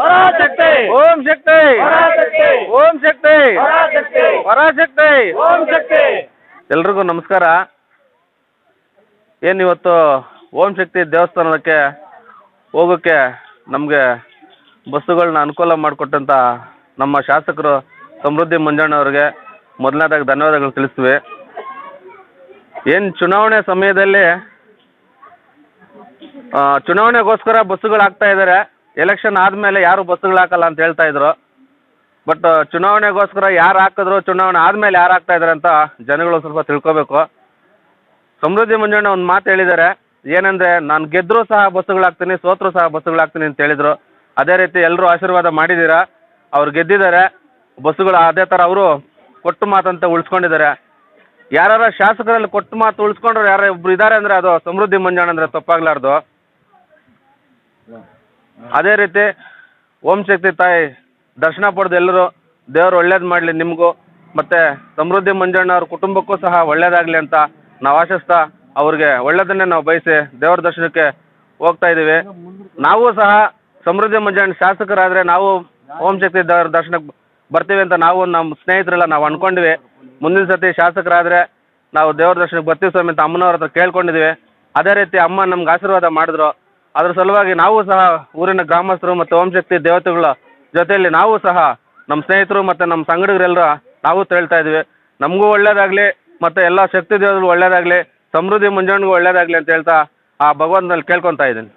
ಪರಾಶಕ್ತಿ. ಓಂ ಶಕ್ತಿ. ಓಂ ಶಕ್ತಿ. ಪರಾಶಕ್ತಿ. ಓಂ ಶಕ್ತಿ. ಎಲ್ರಿಗೂ ನಮಸ್ಕಾರ. ಏನ್ ಇವತ್ತು ಓಂ ಶಕ್ತಿ ದೇವಸ್ಥಾನಕ್ಕೆ ಹೋಗೋಕ್ಕೆ ನಮಗೆ ಬಸ್ಸುಗಳನ್ನ ಅನುಕೂಲ ಮಾಡಿಕೊಟ್ಟಂತ ನಮ್ಮ ಶಾಸಕರು ಸಮೃದ್ಧಿ ಮಂಜಣ್ಣವ್ರಿಗೆ ಮೊದಲನೇದಾಗಿ ಧನ್ಯವಾದಗಳು ತಿಳಿಸ್ತೀವಿ. ಏನು ಚುನಾವಣೆ ಸಮಯದಲ್ಲಿ ಚುನಾವಣೆಗೋಸ್ಕರ ಬಸ್ಸುಗಳು ಆಗ್ತಾ ಇದ್ದಾರೆ ಎಲೆಕ್ಷನ್ ಆದಮೇಲೆ ಯಾರು ಬಸ್ಸುಗಳು ಹಾಕಲ್ಲ ಅಂತ ಹೇಳ್ತಾ ಇದ್ರು. ಬಟ್ ಚುನಾವಣೆಗೋಸ್ಕರ ಯಾರು ಹಾಕಿದ್ರು, ಚುನಾವಣೆ ಆದಮೇಲೆ ಯಾರು ಹಾಕ್ತಾ ಇದ್ದಾರೆ ಅಂತ ಜನಗಳು ಸ್ವಲ್ಪ ತಿಳ್ಕೊಬೇಕು. ಸಮೃದ್ಧಿ ಮಂಜಣ್ಣ ಒಂದು ಮಾತು ಹೇಳಿದ್ದಾರೆ ಏನಂದರೆ, ನಾನು ಗೆದ್ದರೂ ಸಹ ಬಸ್ಸುಗಳು ಹಾಕ್ತೀನಿ, ಸೋತ್ರೂ ಸಹ ಬಸ್ಸುಗಳು ಹಾಕ್ತೀನಿ ಅಂತ ಹೇಳಿದರು. ಅದೇ ರೀತಿ ಎಲ್ಲರೂ ಆಶೀರ್ವಾದ ಮಾಡಿದ್ದೀರಾ ಅವ್ರು ಗೆದ್ದಿದ್ದಾರೆ. ಬಸ್ಸುಗಳು ಅದೇ ಥರ ಅವರು ಕೊಟ್ಟು ಮಾತಂತ ಉಳಿಸ್ಕೊಂಡಿದ್ದಾರೆ. ಯಾರು ಶಾಸಕರಲ್ಲಿ ಕೊಟ್ಟು ಮಾತು ಉಳಿಸ್ಕೊಂಡ್ರು ಯಾರು ಒಬ್ರು ಇದ್ದಾರೆ ಅಂದರೆ ಅದು ಸಮೃದ್ಧಿ ಮಂಜಣ್ಣ ಅಂದರೆ ತಪ್ಪಾಗ್ಲಾರ್ದು. ಅದೇ ರೀತಿ ಓಂ ಶಕ್ತಿ ತಾಯಿ ದರ್ಶನ ಪಡೆದು ಎಲ್ಲರೂ ದೇವರು ಒಳ್ಳೇದು ಮಾಡಲಿ ನಿಮಗೂ, ಮತ್ತು ಸಮೃದ್ಧಿ ಮಂಜಣ್ಣ ಅವ್ರ ಕುಟುಂಬಕ್ಕೂ ಸಹ ಒಳ್ಳೇದಾಗಲಿ ಅಂತ ನಾವು ಆಶಿಸ್ತಾ ಅವ್ರಿಗೆ ಒಳ್ಳೇದನ್ನೇ ನಾವು ಬಯಸಿ ದೇವರ ದರ್ಶನಕ್ಕೆ ಹೋಗ್ತಾ ಇದ್ದೀವಿ ನಾವು ಸಹ ಸಮೃದ್ಧಿ ಮಂಜಣ್ಣ ಶಾಸಕರಾದರೆ ನಾವು ಓಂ ಶಕ್ತಿ ದೇವ್ರ ದರ್ಶನಕ್ಕೆ ಬರ್ತೀವಿ ಅಂತ ನಾವು ನಮ್ಮ ಸ್ನೇಹಿತರೆಲ್ಲ ನಾವು ಅಂದ್ಕೊಂಡಿವಿ ಮುಂದಿನ ಸತಿ ಶಾಸಕರಾದರೆ ನಾವು ದೇವ್ರ ದರ್ಶನಕ್ಕೆ ಬರ್ತೀವಿ ಸ್ವಾಮಿ ಅಂತ ಅಮ್ಮನವ್ರ ಹತ್ರ ಕೇಳ್ಕೊಂಡಿದ್ದೀವಿ ಅದೇ ರೀತಿ ಅಮ್ಮ ನಮ್ಗೆ ಆಶೀರ್ವಾದ ಮಾಡಿದ್ರು. ಅದ್ರ ಸಲುವಾಗಿ ನಾವು ಸಹ ಊರಿನ ಗ್ರಾಮಸ್ಥರು ಮತ್ತು ಓಂ ಶಕ್ತಿ ದೇವತೆಗಳ ಜೊತೆಯಲ್ಲಿ ನಾವು ಸಹ ನಮ್ಮ ಸ್ನೇಹಿತರು ಮತ್ತು ನಮ್ಮ ಸಂಗಡಿಗರೆಲ್ಲರ ನಾವು ತೇಳ್ತಾ ಇದ್ದೀವಿ ನಮಗೂ ಒಳ್ಳೇದಾಗಲಿ ಮತ್ತು ಎಲ್ಲ ಶಕ್ತಿ ದೇವರು ಒಳ್ಳೇದಾಗಲಿ, ಸಮೃದ್ಧಿ ಮುಂಜಾನೆಗೂ ಒಳ್ಳೇದಾಗಲಿ ಅಂತ ಹೇಳ್ತಾ ಆ ಭಗವಂತನಲ್ಲಿ ಕೇಳ್ಕೊತಾ ಇದ್ದೀನಿ.